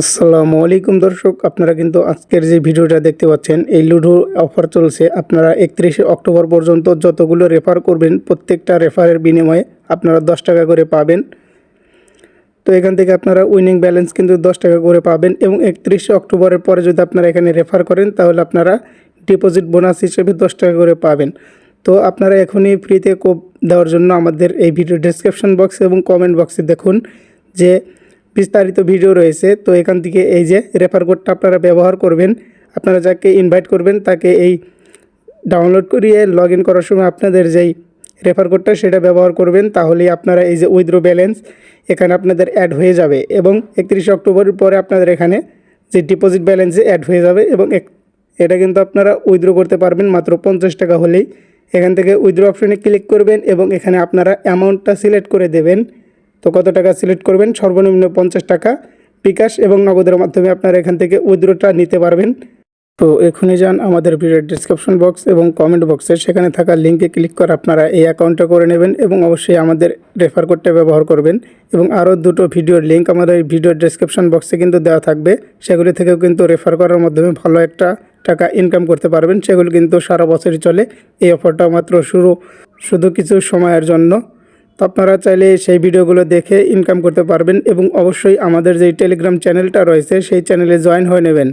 আসসালামু আলাইকুম দর্শক, আপনারা কিন্তু আজকের যে ভিডিওটা দেখতে পাচ্ছেন, এই লুডো অফার চলছে। আপনারা একত্রিশে অক্টোবর পর্যন্ত যতগুলো রেফার করবেন, প্রত্যেকটা রেফারের বিনিময়ে আপনারা দশ টাকা করে পাবেন। তো এখান থেকে আপনারা উইনিং ব্যালেন্স কিন্তু দশ টাকা করে পাবেন এবং একত্রিশে অক্টোবরের পরে যদি আপনারা এখানে রেফার করেন, তাহলে আপনারা ডিপোজিট বোনাস হিসেবে দশ টাকা করে পাবেন। তো আপনারা এখনই ফ্রিতে কোপ দেওয়ার জন্য আমাদের এই ভিডিও ডেসক্রিপশন বক্স এবং কমেন্ট বক্সে দেখুন যে বিস্তারিত ভিডিও রয়েছে। তো এখান থেকে এই যে রেফার কোডটা আপনারা ব্যবহার করবেন, আপনারা যাকে ইনভাইট করবেন, তাকে এই ডাউনলোড করিয়ে লগ ইন করার সময় আপনাদের যেই রেফার কোডটা সেটা ব্যবহার করবেন, তাহলেই আপনারা এই যে উইথড্র ব্যালেন্স এখানে আপনাদের অ্যাড হয়ে যাবে এবং একত্রিশে অক্টোবরের পরে আপনাদের এখানে যে ডিপোজিট ব্যালেন্সে অ্যাড হয়ে যাবে এবং এটা কিন্তু আপনারা উইথড্র করতে পারবেন মাত্র পঞ্চাশ টাকা হলেই। এখান থেকে উইথড্র অপশনে ক্লিক করবেন এবং এখানে আপনারা অ্যামাউন্টটা সিলেক্ট করে দেবেন। তো কত টাকা সিলেক্ট করবেন? সর্বনিম্ন পঞ্চাশ টাকা বিকাশ এবং নগদের মাধ্যমে আপনারা এখান থেকে উইথড্রটা নিতে পারবেন। তো এখনই যান আমাদের ভিডিওর ডিসক্রিপশন বক্স এবং কমেন্ট বক্সে সেখানে থাকা লিঙ্কে ক্লিক করে আপনারা এই অ্যাকাউন্টটা করে নেবেন এবং অবশ্যই আমাদের রেফার কোডটা ব্যবহার করবেন। এবং আরও দুটো ভিডিওর লিঙ্ক আমাদের এই ভিডিওর ডিসক্রিপশন বক্সে কিন্তু দেওয়া থাকবে। সেগুলি থেকেও কিন্তু রেফার করার মাধ্যমে ভালো একটা টাকা ইনকাম করতে পারবেন। সেগুলো কিন্তু সারা বছরই চলে। এই অফারটা মাত্র শুরু, শুধু কিছু সময়ের জন্য। তো আপনারা চাইলে সেই ভিডিওগুলো দেখে ইনকাম করতে পারবেন এবং অবশ্যই আমাদের যে টেলিগ্রাম চ্যানেলটা রয়েছে, সেই চ্যানেলে জয়েন হয়ে নেবেন।